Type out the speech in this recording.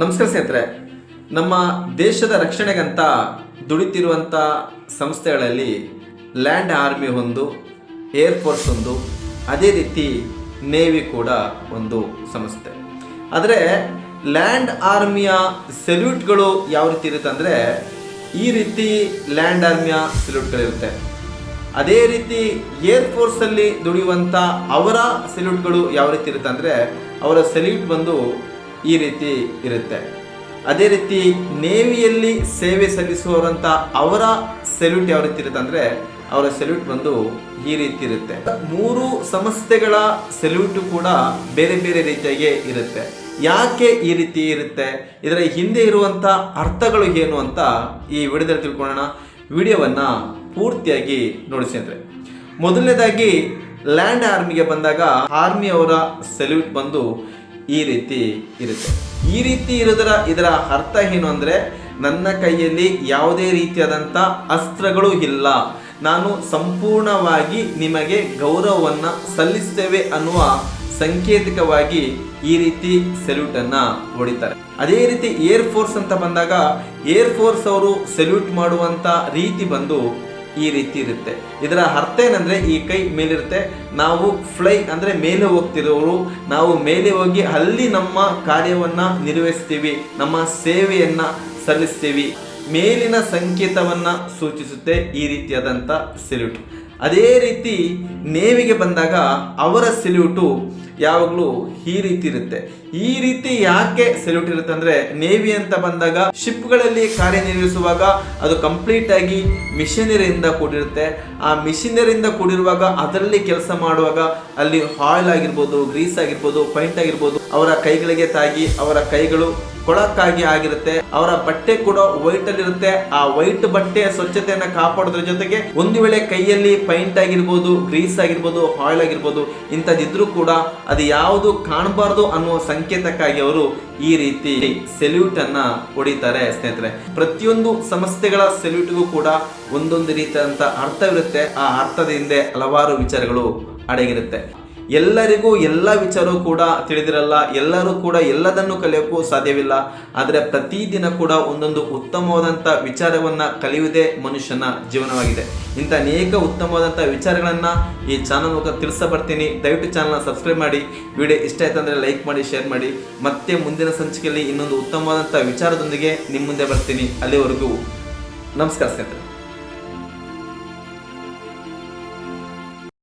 ನಮಸ್ಕಾರ ಸ್ನೇಹಿತರೆ. ನಮ್ಮ ದೇಶದ ರಕ್ಷಣೆಗಂತ ದುಡಿತಿರುವಂಥ ಸಂಸ್ಥೆಗಳಲ್ಲಿ ಲ್ಯಾಂಡ್ ಆರ್ಮಿ ಒಂದು, ಏರ್ ಫೋರ್ಸ್ ಒಂದು, ಅದೇ ರೀತಿ ನೇವಿ ಕೂಡ ಒಂದು ಸಂಸ್ಥೆ. ಆದರೆ ಲ್ಯಾಂಡ್ ಆರ್ಮಿಯ ಸೆಲ್ಯೂಟ್ಗಳು ಯಾವ ರೀತಿ ಇರುತ್ತೆ ಅಂದರೆ ಈ ರೀತಿ ಲ್ಯಾಂಡ್ ಆರ್ಮಿಯ ಸೆಲ್ಯೂಟ್ಗಳಿರುತ್ತೆ. ಅದೇ ರೀತಿ ಏರ್ ಫೋರ್ಸಲ್ಲಿ ದುಡಿಯುವಂಥ ಅವರ ಸೆಲ್ಯೂಟ್ಗಳು ಯಾವ ರೀತಿ ಇರುತ್ತೆ ಅಂದರೆ ಅವರ ಸೆಲ್ಯೂಟ್ ಬಂದು ಈ ರೀತಿ ಇರುತ್ತೆ. ಅದೇ ರೀತಿ ನೇವಿಯಲ್ಲಿ ಸೇವೆ ಸಲ್ಲಿಸುವವರಂತ ಅವರ ಸೆಲ್ಯೂಟ್ ಯಾವ ರೀತಿ ಇರುತ್ತೆ ಅಂದ್ರೆ ಅವರ ಸೆಲ್ಯೂಟ್ ಬಂದು ಈ ರೀತಿ ಇರುತ್ತೆ. ಮೂರು ಸಂಸ್ಥೆಗಳ ಸೆಲ್ಯೂಟು ಕೂಡ ಬೇರೆ ಬೇರೆ ರೀತಿಯಾಗಿ ಇರುತ್ತೆ. ಯಾಕೆ ಈ ರೀತಿ ಇರುತ್ತೆ? ಇದರ ಹಿಂದೆ ಇರುವಂಥ ಅರ್ಥಗಳು ಏನು ಅಂತ ಈ ವಿಡಿಯೋದಲ್ಲಿ ತಿಳ್ಕೊಳ್ಳೋಣ. ವಿಡಿಯೋವನ್ನು ಪೂರ್ತಿಯಾಗಿ ನೋಡಿಸಿ ಸ್ನೇಹಿತರೆ ಮೊದಲನೇದಾಗಿ ಲ್ಯಾಂಡ್ ಆರ್ಮಿಗೆ ಬಂದಾಗ ಆರ್ಮಿ ಅವರ ಸೆಲ್ಯೂಟ್ ಬಂದು ಈ ರೀತಿ ಇರುತ್ತೆ. ಈ ರೀತಿ ಇರೋದರ, ಇದರ ಅರ್ಥ ಏನು ಅಂದರೆ, ನನ್ನ ಕೈಯಲ್ಲಿ ಯಾವುದೇ ರೀತಿಯಾದಂಥ ಅಸ್ತ್ರಗಳು ಇಲ್ಲ. ನಾನು ಸಂಪೂರ್ಣವಾಗಿ ನಿಮಗೆ ಗೌರವವನ್ನು ಸಲ್ಲಿಸ್ತೇವೆ ಅನ್ನುವ ಸಂಕೇತಿಕವಾಗಿ ಈ ರೀತಿ ಸೆಲ್ಯೂಟನ್ನು ಹೊಡಿತಾರೆ. ಅದೇ ರೀತಿ ಏರ್ ಫೋರ್ಸ್ ಅಂತ ಬಂದಾಗ ಏರ್ ಫೋರ್ಸ್ ಅವರು ಸೆಲ್ಯೂಟ್ ಮಾಡುವಂತ ರೀತಿ ಬಂದು ಈ ರೀತಿ ಇರುತ್ತೆ. ಇದರ ಅರ್ಥ ಏನಂದ್ರೆ ಈ ಕೈ ಮೇಲಿರುತ್ತೆ. ನಾವು ಫ್ಲೈ ಅಂದ್ರೆ ಮೇಲೆ ಹೋಗ್ತಿರೋರು, ನಾವು ಮೇಲೆ ಹೋಗಿ ಅಲ್ಲಿ ನಮ್ಮ ಕಾರ್ಯವನ್ನ ನಿರ್ವಹಿಸ್ತೀವಿ, ನಮ್ಮ ಸೇವೆಯನ್ನ ಸಲ್ಲಿಸ್ತೀವಿ. ಮೇಲಿನ ಸಂಕೇತವನ್ನ ಸೂಚಿಸುತ್ತೆ ಈ ರೀತಿಯಾದಂಥ ಸೆಲ್ಯೂಟ್. ಅದೇ ರೀತಿ ನೇವಿಗೆ ಬಂದಾಗ ಅವರ ಸೆಲ್ಯೂಟು ಯಾವಾಗಲೂ ಈ ರೀತಿ ಇರುತ್ತೆ. ಈ ರೀತಿ ಯಾಕೆ ಸೆಲ್ಯೂಟ್ ಇರುತ್ತೆ ಅಂದ್ರೆ ನೇವಿ ಅಂತ ಬಂದಾಗ ಶಿಪ್ಗಳಲ್ಲಿ ಕಾರ್ಯನಿರ್ವಹಿಸುವಾಗ ಅದು ಕಂಪ್ಲೀಟ್ ಆಗಿ ಮಿಷನರಿಯಿಂದ ಕೂಡಿರುತ್ತೆ. ಆ ಮಿಷಿನರಿಯಿಂದ ಕೂಡಿರುವಾಗ ಅದರಲ್ಲಿ ಕೆಲಸ ಮಾಡುವಾಗ ಅಲ್ಲಿ ಆಯಿಲ್ ಆಗಿರ್ಬೋದು ಗ್ರೀಸ್ ಆಗಿರ್ಬೋದು ಪೈಂಟ್ ಆಗಿರ್ಬೋದು, ಅವರ ಕೈಗಳಿಗೆ ತಾಗಿ ಅವರ ಕೈಗಳು ಕೊಳಕ್ಕಾಗಿ ಆಗಿರುತ್ತೆ. ಅವರ ಬಟ್ಟೆ ಕೂಡ ವೈಟ್ ಅಲ್ಲಿ ಇರುತ್ತೆ. ಆ ವೈಟ್ ಬಟ್ಟೆಯ ಸ್ವಚ್ಛತೆಯನ್ನ ಕಾಪಾಡೋದ್ರ ಜೊತೆಗೆ ಒಂದು ವೇಳೆ ಕೈಯಲ್ಲಿ ಪೈಂಟ್ ಆಗಿರ್ಬೋದು ಗ್ರೀಸ್ ಆಗಿರ್ಬೋದು ಆಯಿಲ್ ಆಗಿರ್ಬೋದು, ಇಂಥದ್ದಿದ್ರೂ ಕೂಡ ಅದು ಯಾವುದು ಕಾಣಬಾರ್ದು ಅನ್ನುವ ಸಂಕೇತಕ್ಕಾಗಿ ಅವರು ಈ ರೀತಿ ಸೆಲ್ಯೂಟ್ ಅನ್ನ ಹೊಡಿತಾರೆ ಸ್ನೇಹಿತರೆ. ಪ್ರತಿಯೊಂದು ಸಂಸ್ಥೆಗಳ ಸೆಲ್ಯೂಟ್ಗೂ ಕೂಡ ಒಂದೊಂದು ರೀತಿಯಾದಂತ ಅರ್ಥವಿರುತ್ತೆ. ಆ ಅರ್ಥದ ಹಿಂದೆ ಹಲವಾರು ವಿಚಾರಗಳು ಅಡಗಿರುತ್ತೆ. ಎಲ್ಲರಿಗೂ ಎಲ್ಲ ವಿಚಾರವೂ ಕೂಡ ತಿಳಿದಿರಲ್ಲ, ಎಲ್ಲರೂ ಕೂಡ ಎಲ್ಲದನ್ನು ಕಲಿಯೋಕ್ಕೂ ಸಾಧ್ಯವಿಲ್ಲ. ಆದರೆ ಪ್ರತಿದಿನ ಕೂಡ ಒಂದೊಂದು ಉತ್ತಮವಾದಂಥ ವಿಚಾರವನ್ನು ಕಲಿಯುವುದೇ ಮನುಷ್ಯನ ಜೀವನವಾಗಿದೆ. ಇಂಥ ಅನೇಕ ಉತ್ತಮವಾದಂಥ ವಿಚಾರಗಳನ್ನು ಈ ಚಾನಲ್ ಮೂಲಕ ತಿಳಿಸಬರ್ತೀನಿ ದಯವಿಟ್ಟು ಚಾನಲ್ನ ಸಬ್ಸ್ಕ್ರೈಬ್ ಮಾಡಿ. ವಿಡಿಯೋ ಇಷ್ಟ ಆಯ್ತು ಅಂದರೆ ಲೈಕ್ ಮಾಡಿ, ಶೇರ್ ಮಾಡಿ. ಮತ್ತೆ ಮುಂದಿನ ಸಂಚಿಕೆಯಲ್ಲಿ ಇನ್ನೊಂದು ಉತ್ತಮವಾದಂಥ ವಿಚಾರದೊಂದಿಗೆ ನಿಮ್ಮ ಮುಂದೆ ಬರ್ತೀನಿ. ಅಲ್ಲಿವರೆಗೂ ನಮಸ್ಕಾರ ಸ್ನೇಹಿತರೆ.